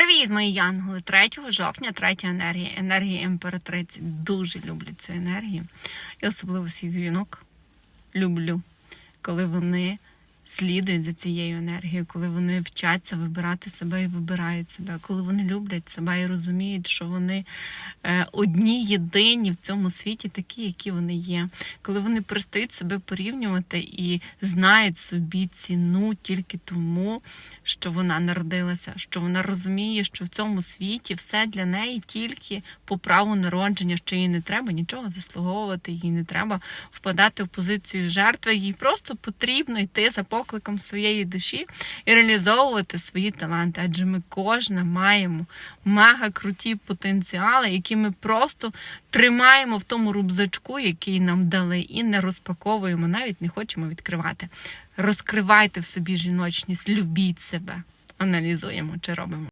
Привіт, мої янголи! 3 жовтня, третя енергія, енергія імператриці. Дуже люблю цю енергію. І особливо своїх жінок люблю, коли вони слідують за цією енергією, коли вони вчаться вибирати себе і вибирають себе, коли вони люблять себе і розуміють, що вони е, одні єдині в цьому світі, такі, які вони є. Коли вони перестають себе порівнювати і знають собі ціну тільки тому, що вона народилася, що вона розуміє, що в цьому світі все для неї тільки по праву народження, що їй не треба нічого заслуговувати, їй не треба впадати в позицію жертви, їй просто потрібно йти за покликом своєї душі і реалізовувати свої таланти. Адже ми кожна маємо мега круті потенціали, які ми просто тримаємо в тому рубзачку, який нам дали, і не розпаковуємо, навіть не хочемо відкривати. Розкривайте в собі жіночність, любіть себе. Аналізуємо чи робимо.